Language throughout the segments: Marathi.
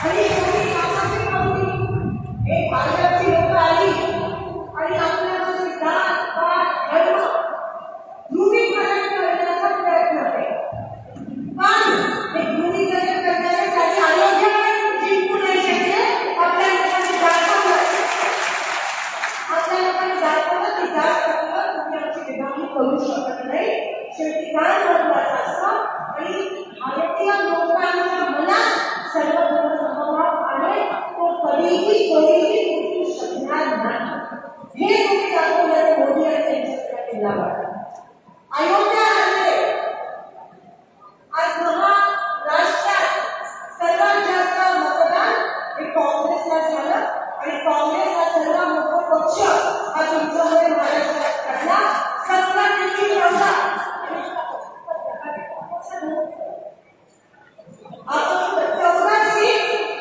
Are you घेतला होता अयोध्यामध्ये म्हणजे आज महाराष्ट्रात सर्वात जास्त मतदान हे काँग्रेसला झालं आणि काँग्रेस हा सर्वात मोठा पक्ष हा तुमच्यामुळे महाराष्ट्रात काढला सत्ता देखील ठेवला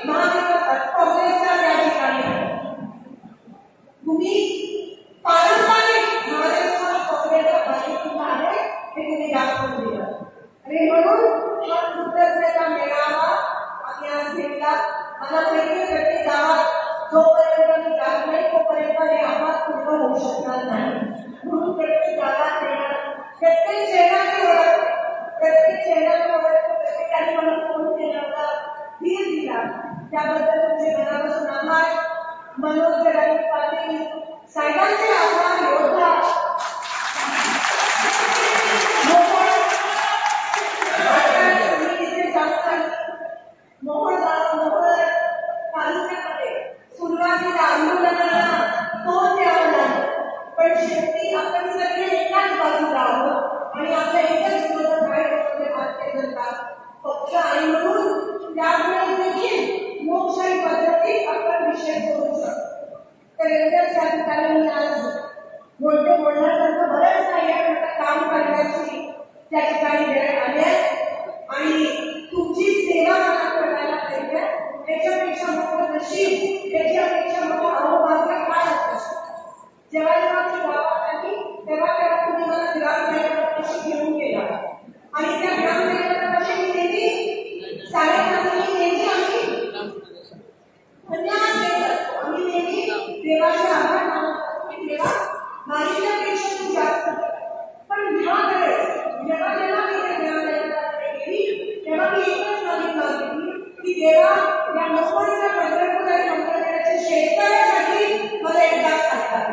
महाराष्ट्रात काँग्रेसला त्या ठिकाणी. तुम्ही मला प्रत्येक प्रत्येक गावात जोपर्यंत मी जात नाही तोपर्यंत आवाज पूर्ण होऊ शकणार नाही. म्हणून प्रत्येक गावात प्रत्येक शहराजवळ प्रत्येक शहराजवळ प्रत्येकाने मला फोन केला दिला. त्याबद्दल तुमचे मनापासून आभार. मनोज गडावी पाटील साहेबांचे आभार योद्धा the letters are देवाच्या आधार की देवा माझ्यापेक्षा तू जास्त पण देवाकडे जेव्हा देवा देवाकडे गेली तेव्हा मी एकच मागितलं होती की देवा या नोकरीचा प्रकल्प आणि शेतकऱ्यासाठी मला एकदा खातात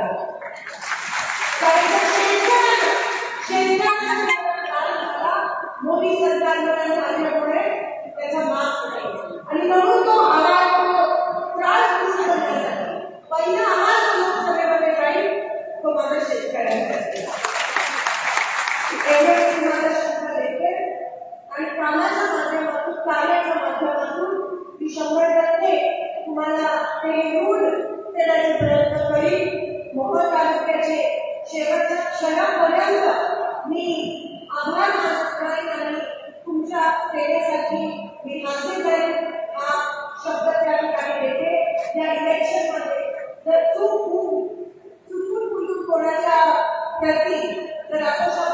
तुमच्या सेवेसाठी मी हाजीर शब्द त्या ठिकाणी देते या इलेक्शनमध्ये कोणाच्या प्रती जर आपण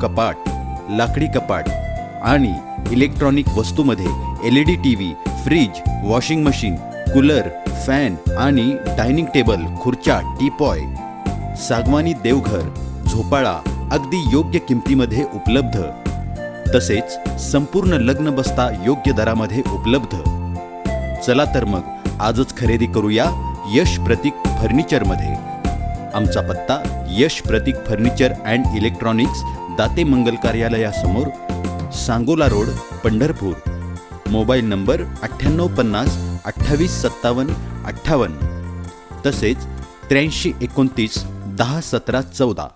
कपाट लाकडी कपाट आणि electronic वस्तूमध्ये L E D T V fridge washing machine cooler fan आणि डायनिंग टेबल खुर्च्या टीपॉय सागवानी देवघर झोपाळा अगदी योग्य किमतीमध्ये उपलब्ध. तसेच संपूर्ण लग्न बसता योग्य दरामध्ये उपलब्ध. चला तर मग आजच खरेदी करूया यश प्रतीक फर्निचरमध्ये. आमचा पत्ता Yash Prateek furniture and electronics Date मंगल कार्यालयासमोर Sangola road Pandharpur. Mobile number अठ्ठ्याण्णव पन्नास अठ्ठावीस सत्तावन्न अठ्ठावन्न. तसेच त्र्याऐंशी एकोणतीस दहा सतरा चौदा.